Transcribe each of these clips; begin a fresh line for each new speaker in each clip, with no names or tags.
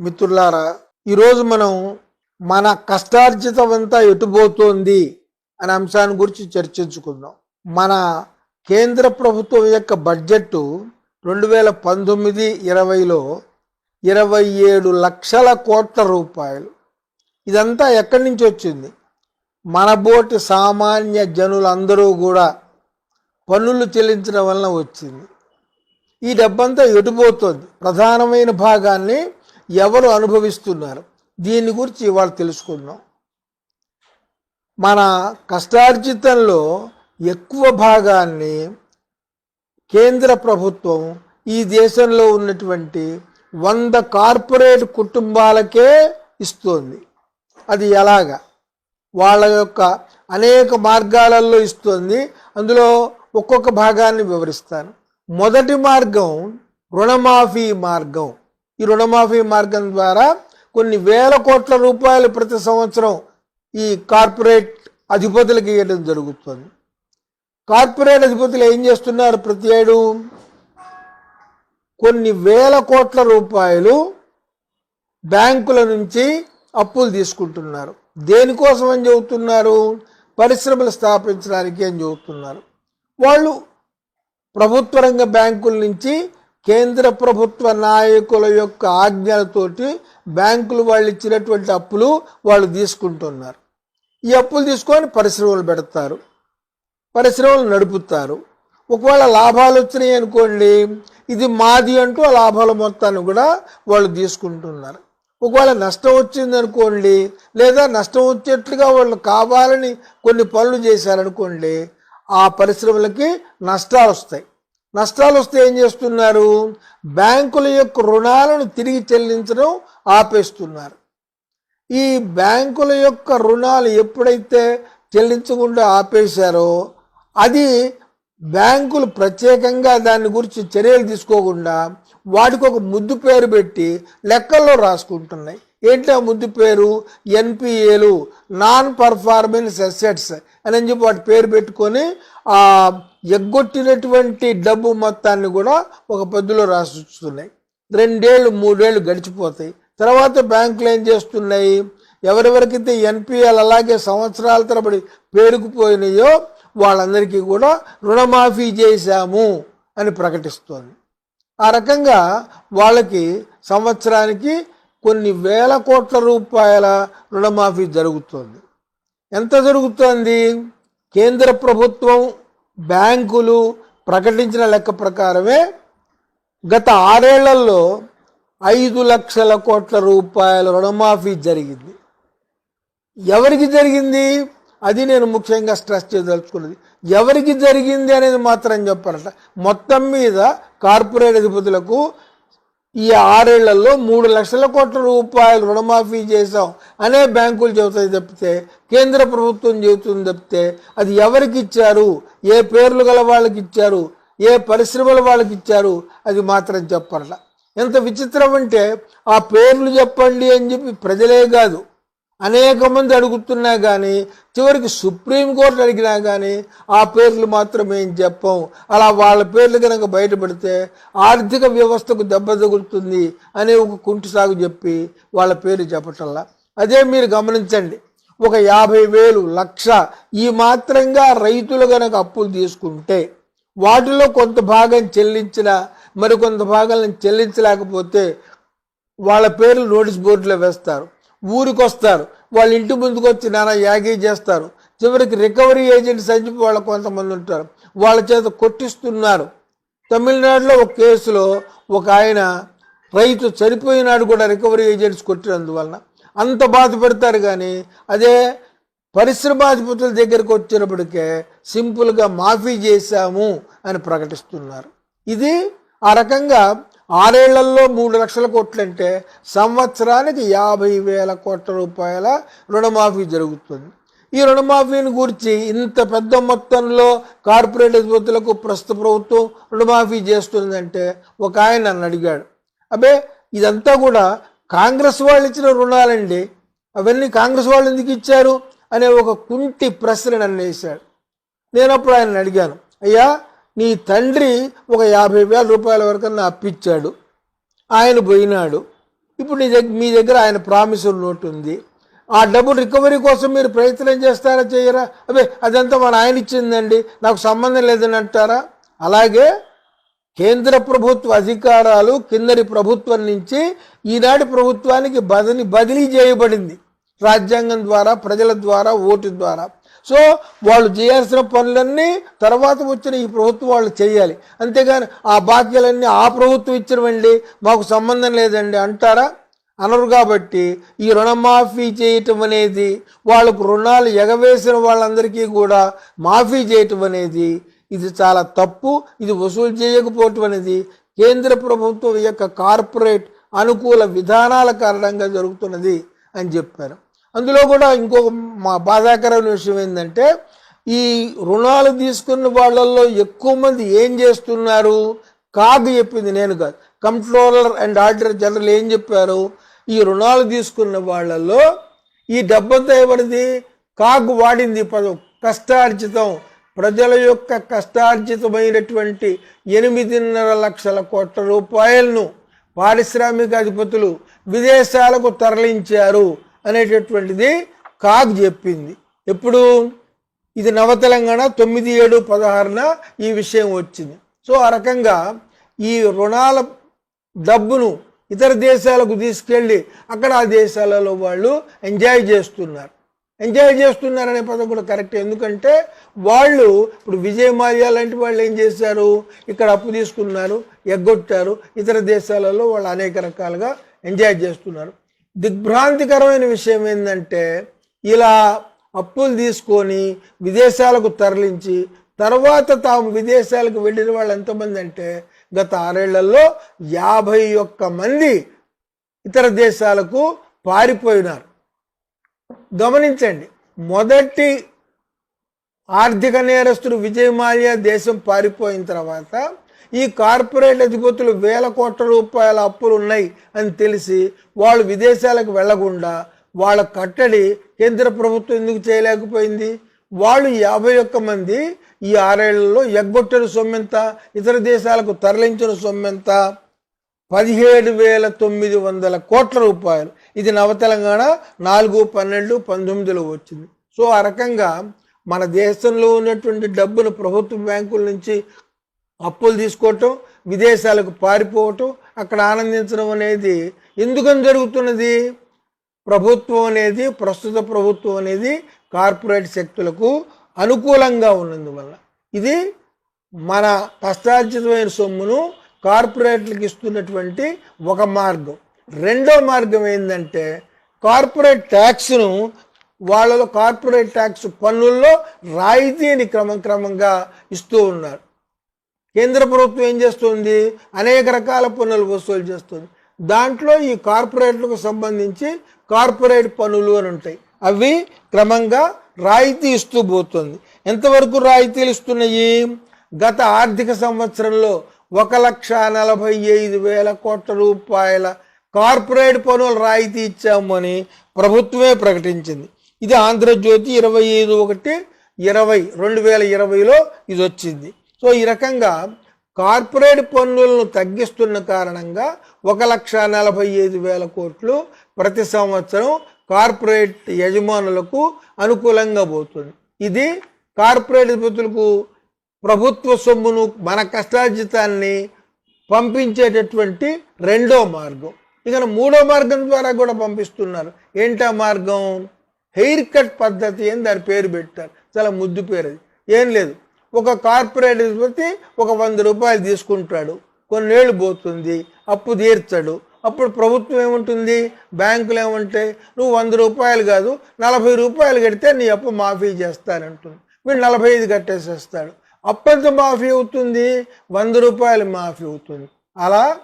మిత్రులారా ఈరోజు మనం మన కష్టార్జితమంతా ఎటుపోతోంది అనే అంశాన్ని గురించి చర్చించుకుందాం. మన కేంద్ర ప్రభుత్వం యొక్క బడ్జెట్ రెండు వేల పంతొమ్మిది ఇరవైలో ఇరవై ఏడు లక్షల కోట్ల రూపాయలు. ఇదంతా ఎక్కడి నుంచి వచ్చింది? మనబోటి సామాన్య జనులందరూ కూడా పన్నులు చెల్లించడం వలన వచ్చింది. ఈ డబ్బంతా ఎటుపోతుంది? ప్రధానమైన భాగాన్ని ఎవరు అనుభవిస్తున్నారు? దీని గురించి ఇవాళ తెలుసుకుందాం. మన కష్టార్జితంలో ఎక్కువ భాగాన్ని కేంద్ర ప్రభుత్వం ఈ దేశంలో ఉన్నటువంటి వంద కార్పొరేట్ కుటుంబాలకే ఇస్తోంది. అది ఎలాగా? వాళ్ళ యొక్క అనేక మార్గాలలో ఇస్తుంది. అందులో ఒక్కొక్క భాగాన్ని వివరిస్తాను. మొదటి మార్గం రుణమాఫీ మార్గం. ఈ రుణమాఫీ మార్గం ద్వారా కొన్ని వేల కోట్ల రూపాయలు ప్రతి సంవత్సరం ఈ కార్పొరేట్ అధిపతులకు ఇవ్వడం జరుగుతుంది. కార్పొరేట్ అధిపతులు ఏం చేస్తున్నారు ప్రతి ఏడు? కొన్ని వేల కోట్ల రూపాయలు బ్యాంకుల నుంచి అప్పులు తీసుకుంటున్నారు. దేనికోసం అని చెబుతున్నారు? పరిశ్రమలు స్థాపించడానికి అని చెబుతున్నారు. వాళ్ళు ప్రభుత్వ రంగ బ్యాంకుల నుంచి కేంద్ర ప్రభుత్వ నాయకుల యొక్క ఆజ్ఞలతోటి బ్యాంకులు వాళ్ళు ఇచ్చినటువంటి అప్పులు వాళ్ళు తీసుకుంటున్నారు. ఈ అప్పులు తీసుకొని పరిశ్రమలు పెడతారు. పరిశ్రమలు నడుపుతారు. ఒకవేళ లాభాలు వచ్చినాయి అనుకోండి ఇది మాది అంటూ ఆ లాభాల మొత్తాన్ని కూడా వాళ్ళు తీసుకుంటున్నారు. ఒకవేళ నష్టం వచ్చింది అనుకోండి లేదా నష్టం వచ్చేట్లుగా వాళ్ళు కావాలని కొన్ని పనులు చేశారనుకోండి ఆ పరిశ్రమలకి నష్టాలు వస్తాయి. నష్టాలు వస్తే ఏం చేస్తున్నారు? బ్యాంకుల యొక్క రుణాలను తిరిగి చెల్లించడం ఆపేస్తున్నారు. ఈ బ్యాంకుల యొక్క రుణాలు ఎప్పుడైతే చెల్లించకుండా ఆపేశారో అది బ్యాంకులు ప్రత్యేకంగా దాని గురించి చర్యలు తీసుకోకుండా వాటికి ఒక ముద్దు పేరు పెట్టి లెక్కల్లో రాసుకుంటున్నాయి. ఏంటి ఆ ముద్దు పేరు? ఎన్పిఏలు నాన్ పర్ఫార్మెన్స్ అసెట్స్ అని చెప్పి వాటి పేరు పెట్టుకొని ఎగ్గొట్టినటువంటి డబ్బు మొత్తాన్ని కూడా ఒక పద్దులో రాసిస్తున్నాయి రెండేళ్ళు మూడేళ్ళు గడిచిపోతాయి. తర్వాత బ్యాంకులు ఏం చేస్తున్నాయి? ఎవరెవరికైతే ఎన్పిఎల్ అలాగే సంవత్సరాల తరబడి పేరుకుపోయినాయో వాళ్ళందరికీ కూడా రుణమాఫీ చేశాము అని ప్రకటిస్తోంది. ఆ రకంగా వాళ్ళకి సంవత్సరానికి కొన్ని వేల కోట్ల రూపాయల రుణమాఫీ జరుగుతుంది. ఎంత జరుగుతోంది? కేంద్ర ప్రభుత్వం బ్యాంకులు ప్రకటించిన లెక్క ప్రకారమే గత ఆరేళ్ళలో ఐదు లక్షల కోట్ల రూపాయల రుణమాఫీ జరిగింది. ఎవరికి జరిగింది? అది నేను ముఖ్యంగా స్ట్రెస్ చేయదలుచుకున్నది. ఎవరికి జరిగింది అనేది మాత్రం చెప్పాలంట. మొత్తం మీద కార్పొరేట్ అధిపతులకు ఈ ఆరేళ్ళలో మూడు లక్షల కోట్ల రూపాయలు రుణమాఫీ చేశాం అనే బ్యాంకులు చెబుతాయి తప్పితే కేంద్ర ప్రభుత్వం చెబుతుంది తప్పితే అది ఎవరికి ఇచ్చారు? ఏ పేర్లు గల వాళ్ళకి ఇచ్చారు? ఏ పరిశ్రమల వాళ్ళకి ఇచ్చారు? అది మాత్రం చెప్పారట ఎంత విచిత్రం అంటే ఆ పేర్లు చెప్పండి అని చెప్పి ప్రజలే కాదు. అనేక మంది అడుగుతున్నా కానీ చివరికి సుప్రీంకోర్టు అడిగినా కానీ ఆ పేర్లు మాత్రం ఏం చెప్పం. అలా వాళ్ళ పేర్లు కనుక బయటపడితే ఆర్థిక వ్యవస్థకు దెబ్బ తగులుతుంది అనే ఒక కుంటి సాగు చెప్పి వాళ్ళ పేరు చెప్పటల్లా. అదే మీరు గమనించండి. ఒక యాభై వేలు లక్ష ఈ మాత్రంగా రైతులు కనుక అప్పులు తీసుకుంటే వాటిలో కొంత భాగం చెల్లించిన మరికొంత భాగాలను చెల్లించలేకపోతే వాళ్ళ పేర్లు నోటీస్ బోర్డులో వేస్తారు. ఊరికి వస్తారు వాళ్ళ ఇంటి ముందుకు వచ్చి నానా యాగీ చేస్తారు. చివరికి రికవరీ ఏజెంట్స్ అని వాళ్ళ కొంతమంది ఉంటారు. వాళ్ళ చేత కొట్టిస్తున్నారు. తమిళనాడులో ఒక కేసులో ఒక ఆయన రైతు చనిపోయినాడు కూడా రికవరీ ఏజెంట్స్ కొట్టినందువలన. అంత బాధపడతారు కానీ అదే పరిశ్రమాధిపతుల దగ్గరికి వచ్చినప్పటికే సింపుల్గా మాఫీ చేశాము అని ప్రకటిస్తున్నారు. ఇది ఆ రకంగా ఆరేళ్ళలో మూడు లక్షల కోట్లంటే సంవత్సరానికి యాభై వేల కోట్ల రూపాయల రుణమాఫీ జరుగుతుంది. ఈ రుణమాఫీని గురించి ఇంత పెద్ద మొత్తంలో కార్పొరేట్ అధిపతులకు ప్రస్తుత ప్రభుత్వం రుణమాఫీ చేస్తుందంటే ఒక ఆయన నన్ను అడిగాడు. అబే ఇదంతా కూడా కాంగ్రెస్ వాళ్ళు ఇచ్చిన రుణాలండి. అవన్నీ కాంగ్రెస్ వాళ్ళు ఎందుకు ఇచ్చారు? అనే ఒక కుంటి ప్రశ్న నన్ను వేశాడు. నేను అప్పుడు ఆయన అడిగాను. అయ్యా నీ తండ్రి ఒక యాభై వేల రూపాయల వరకు నా అప్పిచ్చాడు. ఆయన పోయినాడు. ఇప్పుడు నీ దగ్గర మీ దగ్గర ఆయన ప్రామిసర్ నోట్ ఉంది. ఆ డబ్బు రికవరీ కోసం మీరు ప్రయత్నం చేస్తారా చేయరా? అదే అదంతా మన ఆయన ఇచ్చిందండి. నాకు సంబంధం లేదని అంటారా? అలాగే కేంద్ర ప్రభుత్వ అధికారాలు కిందరి ప్రభుత్వం నుంచి ఈనాటి ప్రభుత్వానికి బదిలీ బదిలీ చేయబడింది. రాజ్యాంగం ద్వారా ప్రజల ద్వారా ఓటు ద్వారా. సో వాళ్ళు చేయాల్సిన పనులన్నీ తర్వాత వచ్చిన ఈ ప్రభుత్వం వాళ్ళు చేయాలి. అంతేగాని ఆ బాధ్యతలన్నీ ఆ ప్రభుత్వం ఇచ్చినవండి మాకు సంబంధం లేదండి అంటారా? అనరు కాబట్టి ఈ రుణమాఫీ చేయటం అనేది వాళ్ళకు రుణాలు ఎగవేసిన వాళ్ళందరికీ కూడా మాఫీ చేయటం అనేది ఇది చాలా తప్పు ఇది వసూలు చేయకపోవటం అనేది కేంద్ర ప్రభుత్వం యొక్క కార్పొరేట్ అనుకూల విధానాల కారణంగా జరుగుతున్నది అని చెప్పారు. అందులో కూడా ఇంకొక మా బాధాకరమైన విషయం ఏంటంటే ఈ రుణాలు తీసుకున్న వాళ్ళల్లో ఎక్కువ మంది ఏం చేస్తున్నారు? కాదు చెప్పింది నేను కాదు. కంట్రోలర్ అండ్ ఆడిటర్ జనరల్ ఏం చెప్పారు? ఈ రుణాలు తీసుకున్న వాళ్ళల్లో ఈ డబ్బంతా ఏమడిది కాగు వాడింది. పదం కష్టార్జితం. ప్రజల యొక్క కష్టార్జితమైనటువంటి ఎనిమిదిన్నర లక్షల కోట్ల రూపాయలను పారిశ్రామిక అధిపతులు విదేశాలకు తరలించారు. అనేటటువంటిది కాగ్ చెప్పింది. ఎప్పుడు? ఇది నవ తెలంగాణ తొమ్మిది ఏడు పదహారున ఈ విషయం వచ్చింది. సో ఆ రకంగా ఈ రుణాల డబ్బును ఇతర దేశాలకు తీసుకెళ్ళి అక్కడ ఆ దేశాలలో వాళ్ళు ఎంజాయ్ చేస్తున్నారు. ఎంజాయ్ చేస్తున్నారనే పదం కూడా కరెక్ట్. ఎందుకంటే వాళ్ళు ఇప్పుడు విజయ్ మాల్యా లాంటి వాళ్ళు ఏం చేశారు? ఇక్కడ అప్పు తీసుకున్నారు ఎగ్గొట్టారు. ఇతర దేశాలలో వాళ్ళు అనేక రకాలుగా ఎంజాయ్ చేస్తున్నారు. దిగ్భ్రాంతికరమైన విషయం ఏంటంటే ఇలా అప్పులు తీసుకొని విదేశాలకు తరలించి తర్వాత తాము విదేశాలకు వెళ్ళిన వాళ్ళు ఎంతమంది అంటే గత ఆరేళ్ళలో యాభై ఒక్క మంది ఇతర దేశాలకు పారిపోయినారు. గమనించండి మొదటి ఆర్థిక నేరస్తుడు విజయ్ మాల్యా దేశం పారిపోయిన తర్వాత ఈ కార్పొరేట్ అధిపతులు వేల కోట్ల రూపాయల అప్పులు ఉన్నాయి అని తెలిసి వాళ్ళు విదేశాలకు వెళ్ళకుండా వాళ్ళ కట్టడి కేంద్ర ప్రభుత్వం ఎందుకు చేయలేకపోయింది? వాళ్ళు యాభై ఒక్క మంది ఈ ఆరేళ్ళలో ఎగ్గొట్టిన సొమ్మెంత ఇతర దేశాలకు తరలించిన సొమ్మెంత పదిహేడు వేల తొమ్మిది వందల కోట్ల రూపాయలు. ఇది నవ తెలంగాణ నాలుగు పన్నెండు పంతొమ్మిదిలో వచ్చింది. సో ఆ రకంగా మన దేశంలో ఉన్నటువంటి డబ్బును ప్రభుత్వ బ్యాంకుల నుంచి అప్పులు తీసుకోవటం విదేశాలకు పారిపోవటం అక్కడ ఆనందించడం అనేది ఎందుకని జరుగుతున్నది? ప్రభుత్వం అనేది ప్రస్తుత ప్రభుత్వం అనేది కార్పొరేట్ శక్తులకు అనుకూలంగా ఉన్నందువల్ల. ఇది మన కష్టార్జితమైన సొమ్మును కార్పొరేట్లకు ఇస్తున్నటువంటి ఒక మార్గం. రెండో మార్గం ఏంటంటే కార్పొరేట్ ట్యాక్స్ను వాళ్ళలో కార్పొరేట్ ట్యాక్స్ పన్నుల్లో రాయితీని క్రమం క్రమంగా ఇస్తూ ఉన్నారు. కేంద్ర ప్రభుత్వం ఏం చేస్తుంది? అనేక రకాల పన్నులు వసూలు చేస్తుంది. దాంట్లో ఈ కార్పొరేట్లకు సంబంధించి కార్పొరేట్ పన్నులు అని ఉంటాయి. అవి క్రమంగా రాయితీ ఇస్తూ పోతుంది. ఎంతవరకు రాయితీలు ఇస్తున్నాయి? గత ఆర్థిక సంవత్సరంలో ఒక లక్ష నలభై ఐదు వేల కోట్ల రూపాయల కార్పొరేట్ పన్నులు రాయితీ ఇచ్చామని ప్రభుత్వమే ప్రకటించింది. ఇది ఆంధ్రజ్యోతి ఇరవై ఐదు ఒకటి ఇరవై రెండు వేల ఇరవైలో ఇది వచ్చింది. సో ఈ రకంగా కార్పొరేట్ పన్నులను తగ్గిస్తున్న కారణంగా ఒక లక్ష నలభై ఐదు వేల కోట్లు ప్రతి సంవత్సరం కార్పొరేట్ యజమానులకు అనుకూలంగా పోతుంది. ఇది కార్పొరేట్ అధిపతులకు ప్రభుత్వ సొమ్మును మన కష్టార్జితాన్ని పంపించేటటువంటి రెండో మార్గం. ఇక మూడో మార్గం ద్వారా కూడా పంపిస్తున్నారు. ఏంటా మార్గం? హెయిర్ కట్ పద్ధతి అని దాని పేరు పెట్టారు. చాలా ముద్దు పేరు అది. ఏం లేదు. ఒక కార్పొరేట్ ప్రతి ఒక వంద రూపాయలు తీసుకుంటాడు. కొన్నేళ్ళు పోతుంది అప్పు తీర్చడు. అప్పుడు ప్రభుత్వం ఏముంటుంది? బ్యాంకులు ఏముంటాయి? నువ్వు వంద రూపాయలు కాదు నలభై రూపాయలు కడితే నీ అప్పు మాఫీ చేస్తానంటుంది. వీడు నలభై ఐదు కట్టేసేస్తాడు. అప్పు మాఫీ అవుతుంది? వంద రూపాయలు మాఫీ అవుతుంది. అలా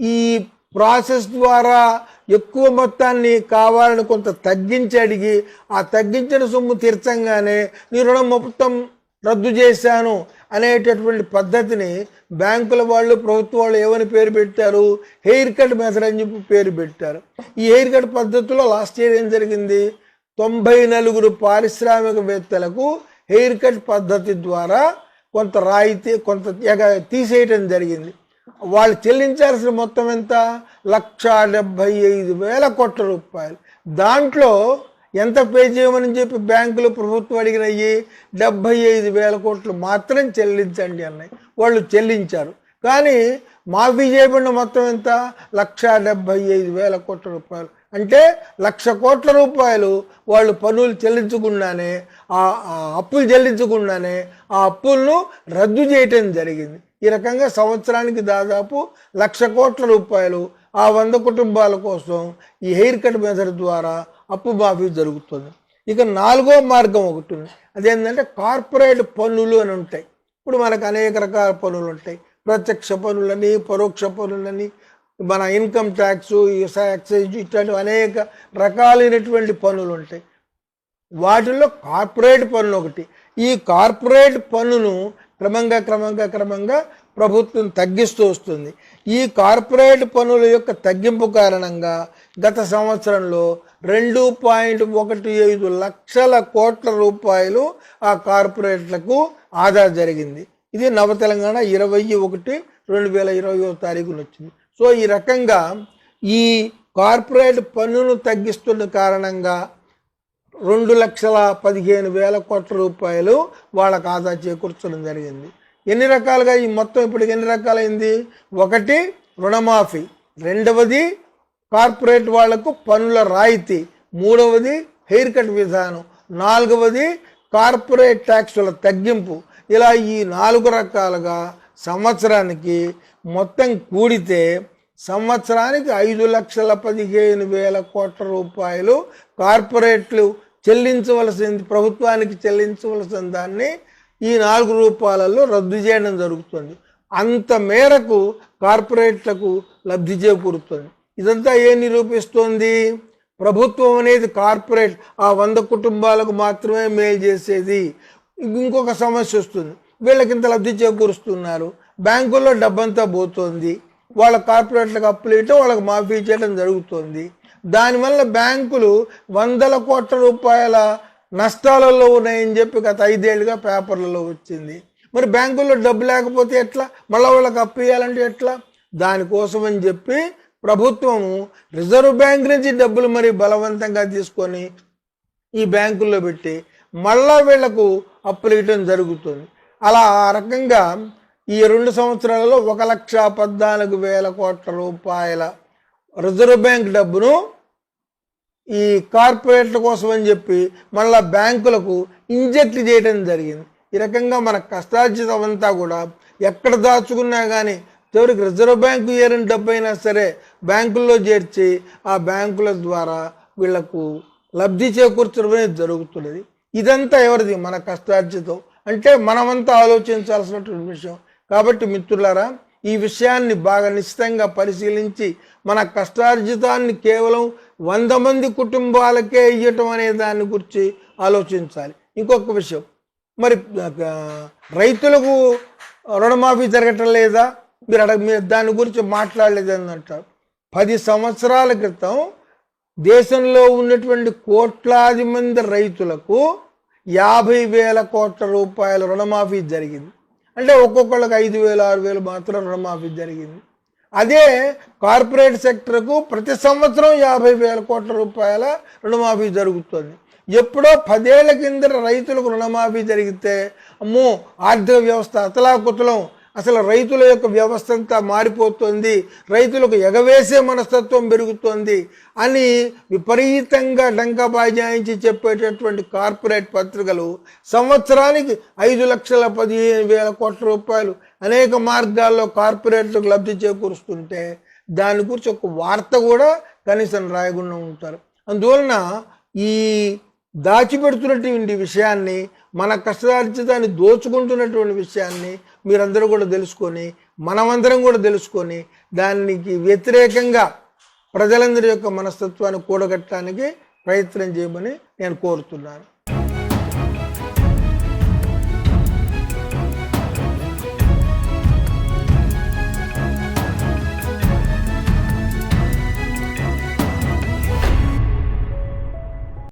ఈ ప్రాసెస్ ద్వారా ఎక్కువ మొత్తాన్ని కావాలని కొంత తగ్గించి అడిగి ఆ తగ్గించిన సొమ్ము తీర్చంగానే నీ రుణం మొత్తం రద్దు చేశాను అనేటటువంటి పద్ధతిని బ్యాంకుల వాళ్ళు ప్రభుత్వ వాళ్ళు ఏమని పేరు పెట్టారు? హెయిర్ కట్ మెథడ్ అని చెప్పి పేరు పెట్టారు. ఈ హెయిర్ కట్ పద్ధతిలో లాస్ట్ ఇయర్ ఏం జరిగింది? తొంభై నలుగురు పారిశ్రామికవేత్తలకు హెయిర్ కట్ పద్ధతి ద్వారా కొంత రాయితీ కొంత ఎగ తీసేయటం జరిగింది. వాళ్ళు చెల్లించాల్సిన మొత్తం ఎంత? లక్ష డెబ్భై ఐదు వేల కోట్ల రూపాయలు. దాంట్లో ఎంత పే చేయమని చెప్పి బ్యాంకులు ప్రభుత్వం అడిగినవి డెబ్భై ఐదు వేల కోట్లు మాత్రం చెల్లించండి అన్నాయి. వాళ్ళు చెల్లించారు. కానీ మాఫీ చేయబడిన మొత్తం ఎంత? లక్ష డెబ్భై ఐదు వేల కోట్ల రూపాయలు. అంటే లక్ష కోట్ల రూపాయలు వాళ్ళు పన్నులు చెల్లించకుండానే ఆ అప్పులు చెల్లించకుండానే ఆ అప్పులను రద్దు చేయటం జరిగింది. ఈ రకంగా సంవత్సరానికి దాదాపు లక్ష కోట్ల రూపాయలు ఆ వంద కుటుంబాల కోసం ఈ హెయిర్ కట్ మెథడ్ ద్వారా అప్పుమాఫీ జరుగుతుంది. ఇక నాలుగో మార్గం ఒకటి ఉంది అదేంటంటే కార్పొరేట్ పన్నులు అని ఉంటాయి. ఇప్పుడు మనకు అనేక రకాల పనులు ఉంటాయి. ప్రత్యక్ష పనులని పరోక్ష పనులని మన ఇన్కమ్ ట్యాక్స్ ఎక్సైజ్ ఇట్లాంటి అనేక రకాలైనటువంటి పనులు ఉంటాయి. వాటిల్లో కార్పొరేట్ పన్ను ఒకటి. ఈ కార్పొరేట్ పన్నును క్రమంగా క్రమంగా క్రమంగా ప్రభుత్వం తగ్గిస్తూ వస్తుంది. ఈ కార్పొరేట్ పన్నుల యొక్క తగ్గింపు కారణంగా గత సంవత్సరంలో రెండు పాయింట్ ఒకటి ఐదు లక్షల కోట్ల రూపాయలు ఆ కార్పొరేట్లకు ఆదా జరిగింది. ఇది నవ తెలంగాణ ఇరవై ఒకటి రెండు వేల ఇరవయో తారీఖున వచ్చింది. సో ఈ రకంగా ఈ కార్పొరేట్ పన్నును తగ్గిస్తున్న కారణంగా రెండు లక్షల పదిహేను వేల కోట్ల రూపాయలు వాళ్ళకు ఆదా చేకూర్చడం జరిగింది. ఎన్ని రకాలుగా ఈ మొత్తం ఇప్పుడు ఎన్ని రకాలైంది? ఒకటి రుణమాఫీ. రెండవది కార్పొరేట్ వాళ్ళకు పన్నుల రాయితీ. మూడవది హెయిర్ కట్ విధానం. నాలుగవది కార్పొరేట్ ట్యాక్సుల తగ్గింపు. ఇలా ఈ నాలుగు రకాలుగా సంవత్సరానికి మొత్తం కూడితే సంవత్సరానికి ఐదు లక్షల పదిహేను వేల కోట్ల రూపాయలు కార్పొరేట్లు చెల్లించవలసింది ప్రభుత్వానికి చెల్లించవలసిన దాన్ని ఈ నాలుగు రూపాలలో రద్దు చేయడం జరుగుతుంది. అంత మేరకు కార్పొరేట్లకు లబ్ధి చేకూరుతుంది. ఇదంతా ఏం నిరూపిస్తోంది? ప్రభుత్వం అనేది కార్పొరేట్ ఆ వంద కుటుంబాలకు మాత్రమే మేలు చేసేది. ఇంకొక సమస్య వస్తుంది. వీళ్ళకి ఇంత లబ్ధి చేకూరుస్తున్నారు. బ్యాంకుల్లో డబ్బంతా పోతుంది. వాళ్ళ కార్పొరేట్లకు అప్పులు ఇవ్వటం వాళ్ళకి మాఫీ చేయడం జరుగుతుంది. దానివల్ల బ్యాంకులు వందల కోట్ల రూపాయల నష్టాలలో ఉన్నాయని చెప్పి గత ఐదేళ్ళుగా పేపర్లలో వచ్చింది. మరి బ్యాంకుల్లో డబ్బు లేకపోతే ఎట్లా? మళ్ళీ వాళ్ళకి అప్పు ఇవ్వాలంటే ఎట్లా? దానికోసమని చెప్పి ప్రభుత్వము రిజర్వ్ బ్యాంక్ నుంచి డబ్బులు మరి బలవంతంగా తీసుకొని ఈ బ్యాంకుల్లో పెట్టి మళ్ళా వీళ్ళకు అప్పులు ఇవ్వడం జరుగుతుంది. అలా ఆ రకంగా ఈ రెండు సంవత్సరాలలో ఒక లక్ష పద్నాలుగు వేల కోట్ల రూపాయల రిజర్వ్ బ్యాంక్ డబ్బును ఈ కార్పొరేట్ల కోసం అని చెప్పి మళ్ళా బ్యాంకులకు ఇంజెక్ట్ చేయడం జరిగింది. ఈ రకంగా మన కష్టార్జితం అంతా కూడా ఎక్కడ దాచుకున్నా కానీ చివరికి రిజర్వ్ బ్యాంకు ఏరిన డబ్బు అయినా సరే బ్యాంకుల్లో చేర్చి ఆ బ్యాంకుల ద్వారా వీళ్ళకు లబ్ధి చేకూర్చడం అనేది జరుగుతున్నది. ఇదంతా ఎవరిది? మన కష్టార్జితం. అంటే మనమంతా ఆలోచించాల్సినటువంటి విషయం. కాబట్టి మిత్రులారా ఈ విషయాన్ని బాగా నిశ్చితంగా పరిశీలించి మన కష్టార్జితాన్ని కేవలం వంద మంది కుటుంబాలకే ఇవ్వటం అనే దాని గురించి ఆలోచించాలి. ఇంకొక విషయం. మరి రైతులకు రుణమాఫీ జరగటం లేదా? మీరు అడగ దాని గురించి మాట్లాడలేదని అంటారు పది సంవత్సరాల క్రితం దేశంలో ఉన్నటువంటి కోట్లాది మంది రైతులకు యాభై వేల కోట్ల రూపాయల రుణమాఫీ జరిగింది. అంటే ఒక్కొక్కళ్ళకి ఐదు వేలు ఆరు వేలు మాత్రం రుణమాఫీ జరిగింది. అదే కార్పొరేట్ సెక్టర్కు ప్రతి సంవత్సరం యాభై వేల కోట్ల రూపాయల రుణమాఫీ జరుగుతుంది. ఎప్పుడో పదేళ్ళ కింద రైతులకు రుణమాఫీ జరిగితే అమ్మో ఆర్థిక వ్యవస్థ అతలాకుతలం. అసలు రైతుల యొక్క వ్యవస్థ అంతా మారిపోతుంది రైతులకు ఎగవేసే మనస్తత్వం పెరుగుతోంది అని విపరీతంగా డంకబాజాయించి చెప్పేటటువంటి కార్పొరేట్ పత్రికలు సంవత్సరానికి ఐదు లక్షల పదిహేను వేల కోట్ల రూపాయలు అనేక మార్గాల్లో కార్పొరేట్లకు లబ్ధి చేకూరుస్తుంటే దాని గురించి ఒక వార్త కూడా కనీసం రాయకుండా ఉంటారు. అందువలన ఈ దాచిపెడుతున్నటువంటి విషయాన్ని మన కష్టార్జితాన్ని దోచుకుంటున్నటువంటి విషయాన్ని మీరందరూ కూడా తెలుసుకొని మనమందరం కూడా తెలుసుకొని దానికి వ్యతిరేకంగా ప్రజలందరి యొక్క మనస్తత్వాన్ని కూడగట్టడానికి ప్రయత్నం చేయమని నేను కోరుతున్నాను.